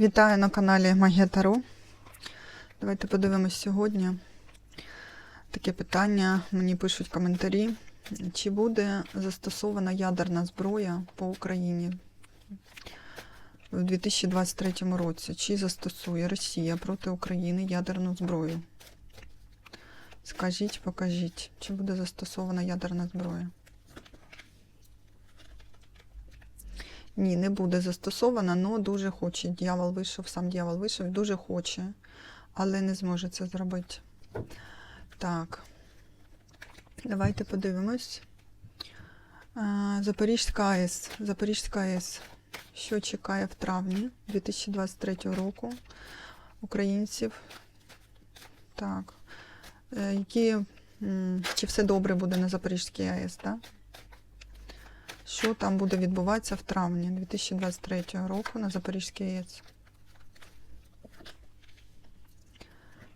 Вітаю на каналі Магія Таро. Давайте подивимось сьогодні. Таке питання мені пишуть коментарі. Чи буде застосована ядерна зброя по Україні в 2023 році? Чи застосує Росія проти України ядерну зброю? Скажіть, покажіть, чи буде застосована ядерна зброя? Ні, не буде застосована, але дуже хоче. Дьявол вийшов, сам дьявол вийшов, дуже хоче, але не зможе це зробити. Так. Давайте подивимось. Запорізька АЕС. Запорізька АЕС. Що чекає в травні 2023 року українців? Так. Е, Які, чи все добре буде на Запорізькій АЕС, так? Що там буде відбуватися в травні 2023 року на Запорізькій АЕС.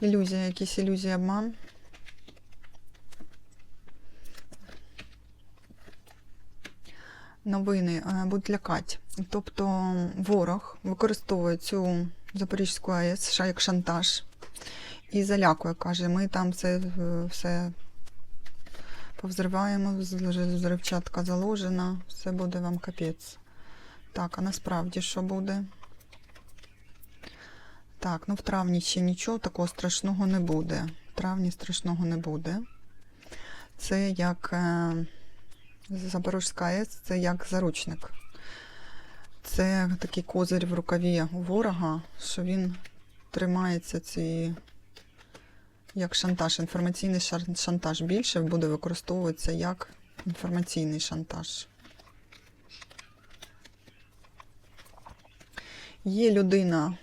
Ілюзія, якісь ілюзії обман. Новини е, будуть лякати. Тобто ворог використовує цю Запорізьку АЕС як шантаж і залякує, каже, ми там це е, все повзриваємо, з- взривчатка заложена, все буде вам капець. Так, а насправді що буде? Так, ну в травні ще нічого такого страшного не буде. В травні страшного не буде. Це як е, Запорізька АЕС, це як заручник. Це такий козир в рукаві у ворога, що він тримається цієї як шантаж, інформаційний шантаж більше буде використовуватися як інформаційний шантаж. Є людина,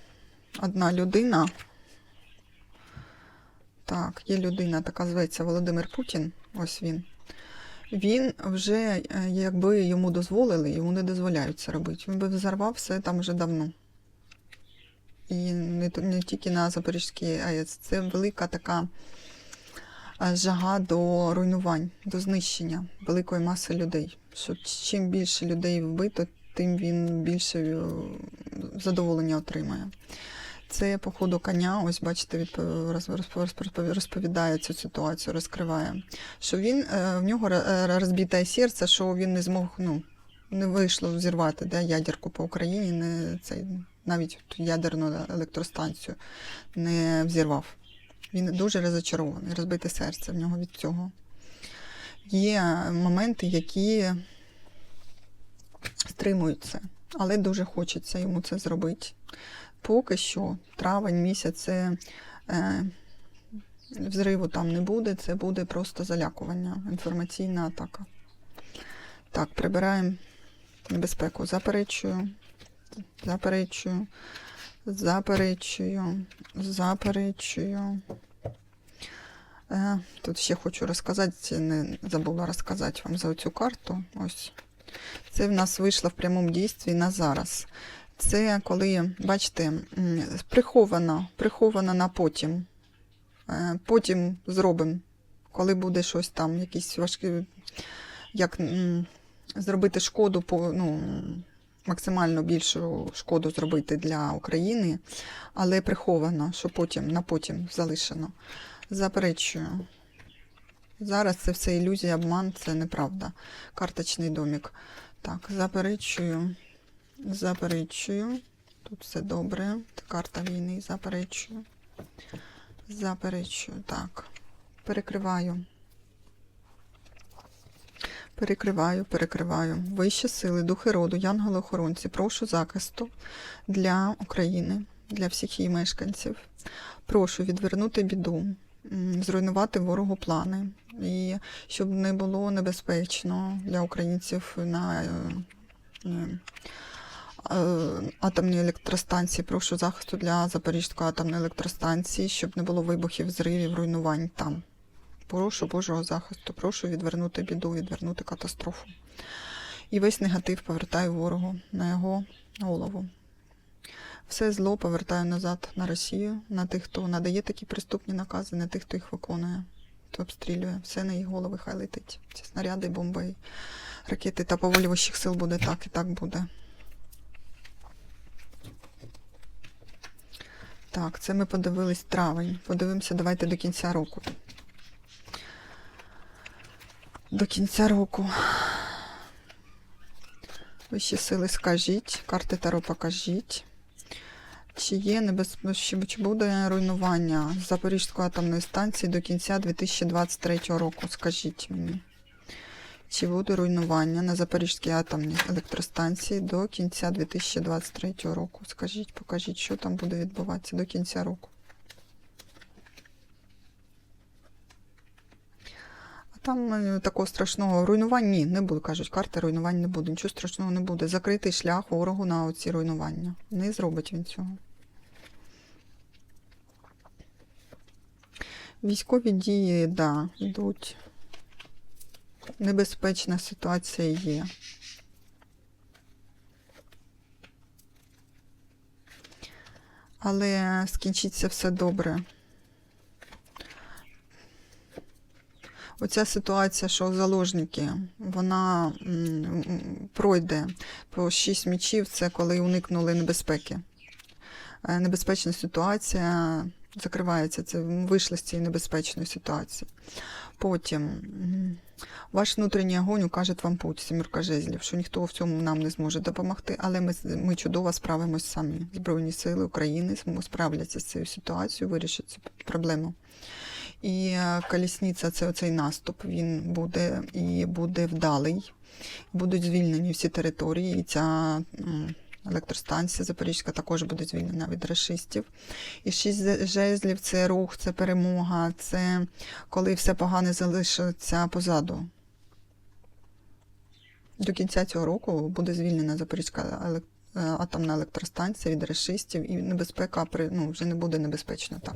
одна людина. Так, є людина, така зветься Володимир Путін. Ось він. Він вже, е, якби йому дозволили, йому не дозволяють це робити. Він би взорвав все там вже давно. І не, не тільки на Запорізькій АЕС. Це велика така жага до руйнувань, до знищення великої маси людей. Що чим більше людей вбито, тим він більше е, задоволення отримає. Це по ходу коня, ось бачите, розповідає цю ситуацію, розкриває. Що він е, в нього е, розбите серце, що він не змог, ну, не вийшло зірвати да, ядерку по Україні, не цей навіть ядерну електростанцію не взірвав. Він дуже розочарований, розбите серце в нього від цього. Є моменти, які стримують це, але дуже хочеться йому це зробити. Поки що, травень місяць, е, взриву там не буде, це буде просто залякування, інформаційна атака. Так, прибираємо небезпеку. Заперечую. Заперечую, заперечую, заперечую. Е, Тут ще хочу розказати, не забула розказати вам за цю карту. Ось. Це в нас вийшло в прямому дійстві на зараз. Це коли, бачите, приховано, приховано на потім. Е, Потім зробимо, коли буде щось там, якісь важкі, як зробити шкоду по, ну, максимально більшу шкоду зробити для України, але приховано, що потім на потім залишено. Заперечую. Зараз це все ілюзія, обман, це неправда. Карточний домік. Так, заперечую. Заперечую. Тут все добре. Карта війни. Заперечую. Заперечую. Так. Перекриваю. Перекриваю, перекриваю. Вищі сили, духи роду, янголи-охоронці, прошу захисту для України, для всіх її мешканців. Прошу відвернути біду, зруйнувати ворогу плани. І щоб не було небезпечно для українців на е, е, атомній електростанції. Прошу захисту для Запорізької атомної електростанції, щоб не було вибухів, зривів, руйнувань там. Прошу Божого захисту, прошу відвернути біду, відвернути катастрофу. І весь негатив повертаю ворогу на його голову. Все зло повертаю назад на Росію, на тих, хто надає такі приступні накази, на тих, хто їх виконує, хто обстрілює. Все на їх голови хай летить. Ці снаряди, бомби, ракети та по волі вищих сил буде так і так буде. Так, це ми подивились травень. Подивимося, давайте до кінця року. До кінця року. Вищі сили скажіть, карти Таро покажіть. Чи є небезпечно, чи буде руйнування Запорізької атомної станції до кінця 2023 року? Скажіть мені. Чи буде руйнування на Запорізькій атомній електростанції до кінця 2023 року? Скажіть, покажіть, що там буде відбуватися до кінця року. Там е, такого страшного руйнування ні, не буде, кажуть, карти руйнувань не буде. Нічого страшного не буде. Закритий шлях ворогу на оці руйнування. Не зробить він цього. Військові дії, да, йдуть. Небезпечна ситуація є. Але скінчиться все добре. Оця ситуація, що заложники, вона пройде по шість мічів, це коли уникнули небезпеки. Е, Небезпечна ситуація закривається, це вийшли з цієї небезпечної ситуації. Потім ваш внутрішній огонь укаже вам путь, сімірка жезлів, що ніхто в цьому нам не зможе допомогти, але ми, ми чудово справимось самі. Збройні сили України справляться з цією ситуацією, вирішать цю проблему. І е, колісниця це оцей наступ. Він буде і буде вдалий. Будуть звільнені всі території. І ця електростанція Запорізька також буде звільнена від рашистів. І шість жезлів це рух, це перемога, це коли все погане залишиться позаду. До кінця цього року буде звільнена Запорізька е, атомна електростанція від рашистів, і небезпека ну, вже не буде небезпечно так.